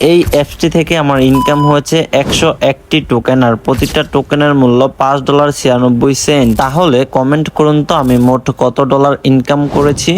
এই অ্যাপসটি থেকে আমার ইনকাম হয়েছে একশো একটি টোকেন আর প্রতিটা টোকেনের মূল্য পাঁচ ডলার ছিয়ানব্বই সেন্ট তাহলে কমেন্ট করুন তো আমি মোট কত ডলার ইনকাম করেছি?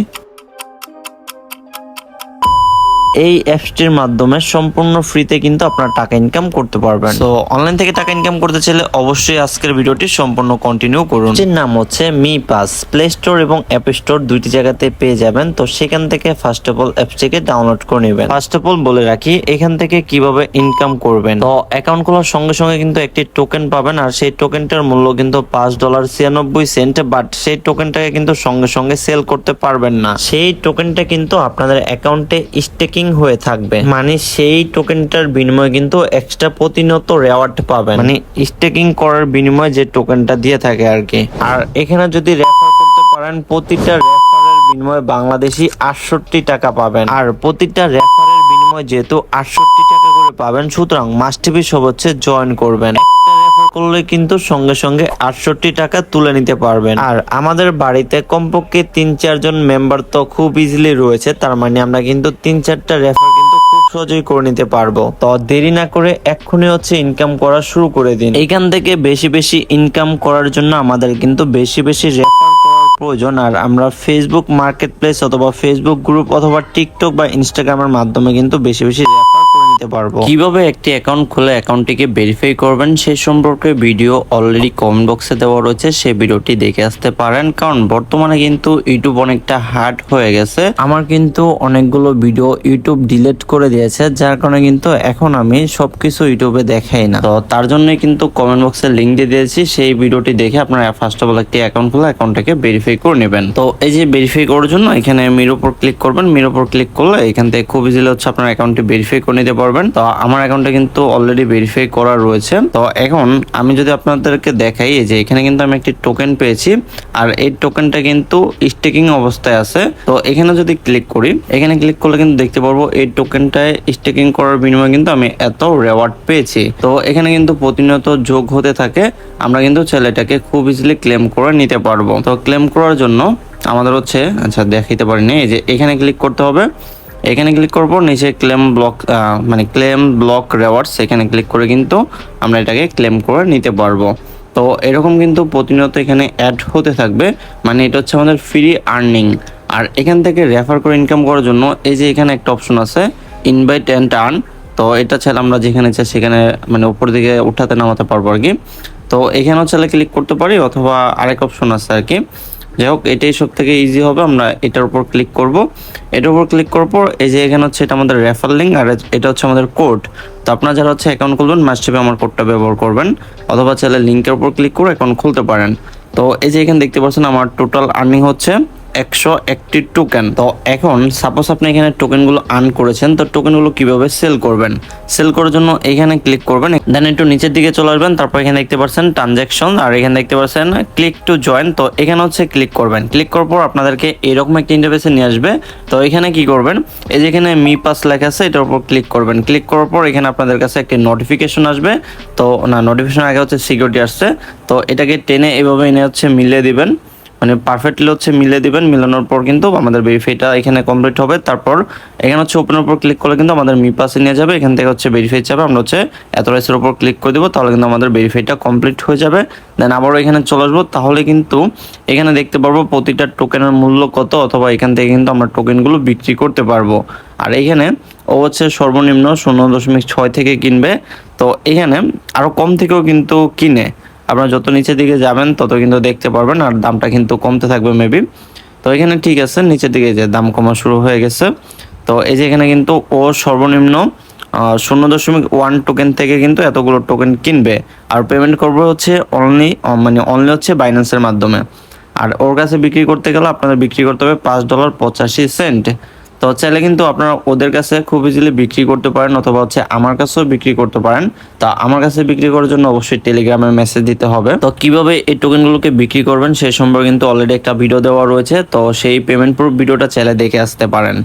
এই অ্যাপসটির মাধ্যমে সম্পূর্ণ ফ্রিতে কিন্তু আপনার টাকা ইনকাম করতে পারবেন। তো অনলাইন থেকে টাকা ইনকাম করতে চাইলে অবশ্যই আজকের ভিডিওটি সম্পূর্ণ কন্টিনিউ করুন। এর নাম হচ্ছে মি পাস প্লে স্টোর এবং অ্যাপ স্টোর দুইটি জায়গাতে পেয়ে যাবেন। তো সেখান থেকে ফার্স্ট অফ অল অ্যাপসটিকে ডাউনলোড করে নেবেন। ফার্স্ট অফ অল বলে রাখি এখান থেকে কীভাবে ইনকাম করবেন? তো অ্যাকাউন্ট খোলার সঙ্গে সঙ্গে কিন্তু একটি টোকেন পাবেন আর সেই টোকেনটার মূল্য কিন্তু পাঁচ ডলার ছিয়ানব্বই সেন্ট বাট সেই টোকেনটাকে কিন্তু সঙ্গে সঙ্গে সেল করতে পারবেন না। সেই টোকেনটা কিন্তু আপনাদের অ্যাকাউন্টে স্টেকিং হয়ে থাকবে। মানে সেই টোকেনটার বিনিময়ে কিন্তু এক্সট্রা প্রতিনিয়ত রেওয়ার্ড পাবেন। মানে স্টেকিং করার বিনিময়ে যে টোকেনটা দিয়ে থাকে আর কি। আর এখানে যদি রেফার করতে পারেন, প্রতিটা রেফারের বিনিময়ে বাংলাদেশি আটষট্টি টাকা পাবেন। আর প্রতিটা রেফারের বিনিময়ে যেহেতু আটষট্টি টাকা করে পাবেন, সুতরাং মাস্ট বি সব হচ্ছে জয়েন করবেন করলে কিন্তু সঙ্গে সঙ্গে আটষট্টি টাকা তুলে নিতে পারবেন। আর আমাদের বাড়িতে কমপক্ষে তিন চারজন মেম্বার তো খুব ইজিলি রয়েছে, তার মানে আমরা কিন্তু তিন চারটা রেফার কিন্তু সহজেই করে নিতে পারব। তো দেরি না করে এক্ষুনি হচ্ছে ইনকাম করা শুরু করে দিন। এখান থেকে বেশি বেশি ইনকাম করার জন্য আমাদের কিন্তু বেশি বেশি রেফার প্রয়োজন। আর আমরা ফেসবুক মার্কেট প্লেস অথবা ফেসবুক গ্রুপ অথবা টিকটক বা ইনস্টাগ্রামের মাধ্যমে কিন্তু বেশি বেশি রেফার নিতে পারব। কীভাবে একটি অ্যাকাউন্ট খুলে অ্যাকাউন্টটিকে ভেরিফাই করবেন সেই সম্পর্কে ভিডিও অলরেডি কমেন্ট বক্সে দেওয়া রয়েছে সেই ভিডিওটি দেখে আসতে পারেন। কারণ বর্তমানে কিন্তু ইউটিউব অনেকটা হার্ড হয়ে গেছে। আমার কিন্তু অনেকগুলো ভিডিও ইউটিউব ডিলিট করে দিয়েছে, যার কারণে কিন্তু এখন আমি সবকিছু ইউটিউবে দেখাই না। তো তার জন্য কিন্তু কমেন্ট বক্সে লিঙ্ক দিয়ে দিয়েছি, সেই ভিডিওটি দেখে আপনারা ফার্স্ট অফ অল একটি অ্যাকাউন্ট খুলে অ্যাকাউন্টটাকে ভেরিফাই করে নেবেন। তো এই যে ভেরিফাই করার জন্য এখানে মির উপর ক্লিক করবেন। মির উপর ক্লিক করলে এখান থেকে খুব ইজিলি হচ্ছে আপনার অ্যাকাউন্টটি ভেরিফাই করে নিতে পারবেন। তো আমার অ্যাকাউন্টে কিন্তু অলরেডি ভেরিফাই করা রয়েছে। তো এখন আমি যদি আপনাদেরকে দেখাই যে এখানে কিন্তু আমি একটি টোকেন পেয়েছি। আর এই টোকেনটা কিন্তু স্টেকিং অবস্থায় আছে। তো এখানে যদি ক্লিক করি, এখানে ক্লিক করলে কিন্তু দেখতে পারব এই টোকেনটায় স্টেকিং করার বিনিময়ে কিন্তু আমি এত রেওয়ার্ড পেয়েছি। তো এখানে কিন্তু প্রতিনিয়ত যোগ হতে থাকে। আমরা কিন্তু ছেলেটাকে খুব ইজিলি ক্লেম করে নিতে পারব। তো ক্লেম করার জন্য আমাদের হচ্ছে আচ্ছা দেখাইতে পারিনি, এই যে এখানে ক্লিক করতে হবে। এখানে ক্লিক করব, নিচে ক্লেম ব্লক মানে ক্লেম ব্লক রেওয়ার্ডস এখানে ক্লিক করে কিন্তু আমরা এটাকে ক্লেম করে নিতে পারব। তো এরকম কিন্তু প্রতিনিয়ত এখানে অ্যাড হতে থাকবে মানে এটা হচ্ছে আমাদের ফ্রি আর্নিং আর এখান থেকে রেফার করে ইনকাম করার জন্য এই যে এখানে একটা অপশন আছে ইনভাইট অ্যান্ড আর্ন তো এটা চাইলে আমরা যেখানে চাই সেখানে মানে উপর দিকে উঠাতে নামাতে পারব আর কি। তো এখানেও চাইলে ক্লিক করতে পারি, অথবা আরেক অপশন আছে আর কি। যাই হোক এটাই সব থেকে ইজি হবে। আমরা এটার উপর ক্লিক করব। এটার উপর ক্লিক করার পর, এই যে এখানে হচ্ছে এটা আমাদের রেফার লিঙ্ক আর এটা হচ্ছে আমাদের কোড তো আপনারা যারা হচ্ছে অ্যাকাউন্ট খুলবেন মাস্টেপে আমার কোডটা ব্যবহার করবেন। অথবা চাইলে লিঙ্কের উপর ক্লিক করে অ্যাকাউন্ট খুলতে পারেন। তো এই যে এখানে দেখতে পাচ্ছেন, আমার টোটাল আর্নিং হচ্ছে একশো একটি টোকেন তো এখন সাপোজ আপনি এখানে টোকেনগুলো আর্ন করেছেন, তো টোকেনগুলো কীভাবে সেল করবেন? সেল করার জন্য এখানে ক্লিক করবেন দেন একটু নিচের দিকে চলে আসবেন, তারপর এখানে দেখতে পাচ্ছেন ট্রানজ্যাকশন আর এখানে দেখতে পাচ্ছেন ক্লিক টু জয়েন তো এখানে হচ্ছে ক্লিক করবেন। ক্লিক করার পর আপনাদেরকে এরকম একটা ইন্টারফেসে নিয়ে আসবে। তো এখানে কি করবেন? এই যে এখানে মি পাস লেখা আছে, এটার উপর ক্লিক করবেন। ক্লিক করার পর এখানে আপনাদের কাছে একটি নোটিফিকেশন আসবে। তো না নোটিফিকেশন আগে হচ্ছে সিকিউরিটি আসছে। তো এটাকে টেনে এভাবে এনে হচ্ছে মিলিয়ে দিবেন। মানে পারফেক্টলি হচ্ছে মিলে দিবেন, মিলানোর পর কিন্তু আমাদের ভেরিফাইটা এখানে কমপ্লিট হবে। তারপর এখানে হচ্ছে ওপেনের উপর ক্লিক করলে কিন্তু আমাদের মি পাসে নিয়ে যাবে। এখান থেকে হচ্ছে ভেরিফাই যাবে। আমরা হচ্ছে অ্যাথরাইজের উপর ক্লিক করে দেবো, তাহলে কিন্তু আমাদের ভেরিফাইটা কমপ্লিট হয়ে যাবে। দেন আবারও এখানে চলে আসব। তাহলে কিন্তু এখানে দেখতে পারব প্রতিটা টোকেনের মূল্য কত, অথবা এখান থেকে কিন্তু আমরা টোকেনগুলো বিক্রি করতে পারব। আর এখানে ও হচ্ছে সর্বনিম্ন শূন্য দশমিক ছয় থেকে কিনবে। তো এখানে আরও কম থেকেও কিন্তু কিনে। আপনারা যত নিচের দিকে যাবেন, তত কিন্তু দেখতে পারবেন, আর দামটা কিন্তু কমতে থাকবে মেবি তো এখানে ঠিক আছে, নিচের দিকে যে দাম কমা শুরু হয়ে গেছে। তো এই যে এখানে কিন্তু ও সর্বনিম্ন শূন্য দশমিক ওয়ান টোকেন থেকে কিন্তু এতগুলো টোকেন কিনবে। আর পেমেন্ট করবে হচ্ছে অনলি মানে অনলি হচ্ছে বাইন্যান্সের মাধ্যমে। আর ওর কাছে বিক্রি করতে গেলে আপনাদের বিক্রি করতে হবে পাঁচ ডলার পঁচাশি সেন্ট তো চাইলে কিন্তু আপনারা ওদের কাছে খুব ইজিলি বিক্রি করতে পারেন অথবা হচ্ছে আমার কাছেও বিক্রি করতে পারেন। তা আমার কাছে বিক্রি করার জন্য অবশ্যই টেলিগ্রামে মেসেজ দিতে হবে। তো কীভাবে এই টোকেনগুলোকে বিক্রি করবেন সেই সম্পর্কে কিন্তু অলরেডি একটা ভিডিও দেওয়া রয়েছে। তো সেই পেমেন্ট প্রুফ ভিডিওটা চাইলে দেখে আসতে পারেন।